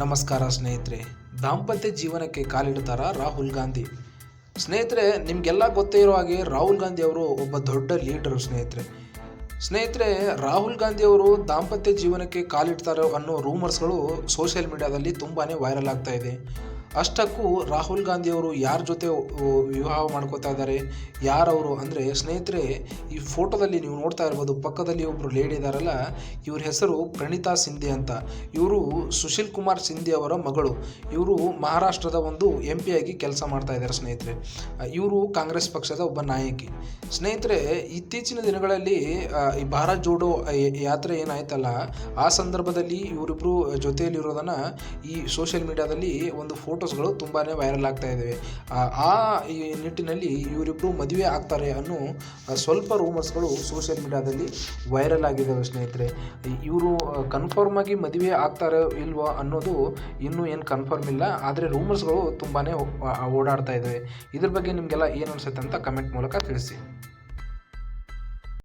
ನಮಸ್ಕಾರ ಸ್ನೇಹಿತರೆ. ದಾಂಪತ್ಯ ಜೀವನಕ್ಕೆ ಕಾಲಿಡ್ತಾರ ರಾಹುಲ್ ಗಾಂಧಿ? ಸ್ನೇಹಿತರೆ, ನಿಮಗೆಲ್ಲ ಗೊತ್ತೇ ಇರೋ ಹಾಗೆ ರಾಹುಲ್ ಗಾಂಧಿ ಅವರು ಒಬ್ಬ ದೊಡ್ಡ ಲೀಡರ್ ಸ್ನೇಹಿತರೆ. ಸ್ನೇಹಿತರೆ, ರಾಹುಲ್ ಗಾಂಧಿ ಅವರು ದಾಂಪತ್ಯ ಜೀವನಕ್ಕೆ ಕಾಲಿಡ್ತಾರೆ ಅನ್ನೋ ರೂಮರ್ಸ್ಗಳು ಸೋಷಿಯಲ್ ಮೀಡಿಯಾದಲ್ಲಿ ತುಂಬಾ ವೈರಲ್ ಆಗ್ತಾ ಇದೆ. ಅಷ್ಟಕ್ಕೂ ರಾಹುಲ್ ಗಾಂಧಿ ಅವರು ಯಾರ ಜೊತೆ ವಿವಾಹ ಮಾಡ್ಕೋತಾ ಇದ್ದಾರೆ, ಯಾರವರು ಅಂದರೆ ಸ್ನೇಹಿತರೆ, ಈ ಫೋಟೋದಲ್ಲಿ ನೀವು ನೋಡ್ತಾ ಇರ್ಬೋದು, ಪಕ್ಕದಲ್ಲಿ ಒಬ್ಬರು ಲೇಡಿ ಇದ್ದಾರಲ್ಲ ಇವ್ರ ಹೆಸರು ಪ್ರಣೀತಾ ಸಿಂಧೆ ಅಂತ. ಇವರು ಸುಶೀಲ್ ಕುಮಾರ್ ಸಿಂಧೆ ಅವರ ಮಗಳು. ಇವರು ಮಹಾರಾಷ್ಟ್ರದ ಒಂದು ಎಂ ಆಗಿ ಕೆಲಸ ಮಾಡ್ತಾ ಇದ್ದಾರೆ ಸ್ನೇಹಿತರೆ. ಇವರು ಕಾಂಗ್ರೆಸ್ ಪಕ್ಷದ ಒಬ್ಬ ನಾಯಕಿ. ಸ್ನೇಹಿತರೆ, ಇತ್ತೀಚಿನ ದಿನಗಳಲ್ಲಿ ಈ ಭಾರತ್ ಜೋಡೋ ಯಾತ್ರೆ ಏನಾಯ್ತಲ್ಲ, ಆ ಸಂದರ್ಭದಲ್ಲಿ ಇವರಿಬ್ಬರು ಜೊತೆಯಲ್ಲಿರೋದನ್ನು ಈ ಸೋಷಿಯಲ್ ಮೀಡಿಯಾದಲ್ಲಿ ಒಂದು ಫೋಟೋಸ್ಗಳು ತುಂಬಾ ವೈರಲ್ ಆಗ್ತಾ ಇದ್ದಾವೆ ಆ- ಈ ನಿಟ್ಟಿನಲ್ಲಿ ಇವರಿಬ್ಬರು ಮದುವೆ ಆಗ್ತಾರೆ ಅನ್ನೋ ಸ್ವಲ್ಪ ರೂಮರ್ಸ್ಗಳು ಸೋಷಿಯಲ್ ಮೀಡಿಯಾದಲ್ಲಿ ವೈರಲ್ ಆಗಿದ್ದಾವೆ ಸ್ನೇಹಿತರೆ. ಇವರು ಕನ್ಫರ್ಮ್ ಆಗಿ ಮದುವೆ ಆಗ್ತಾರೋ ಇಲ್ವೋ ಅನ್ನೋದು ಇನ್ನೂ ಏನು ಕನ್ಫರ್ಮ್ ಇಲ್ಲ. ಆದರೆ ರೂಮರ್ಸ್ಗಳು ತುಂಬಾ ಓಡಾಡ್ತಾ ಇದ್ದಾವೆ ಇದ್ರ ಬಗ್ಗೆ ನಿಮಗೆಲ್ಲ ಏನು ಅನಿಸುತ್ತೆ ಅಂತ ಕಮೆಂಟ್ ಮೂಲಕ ತಿಳಿಸಿ.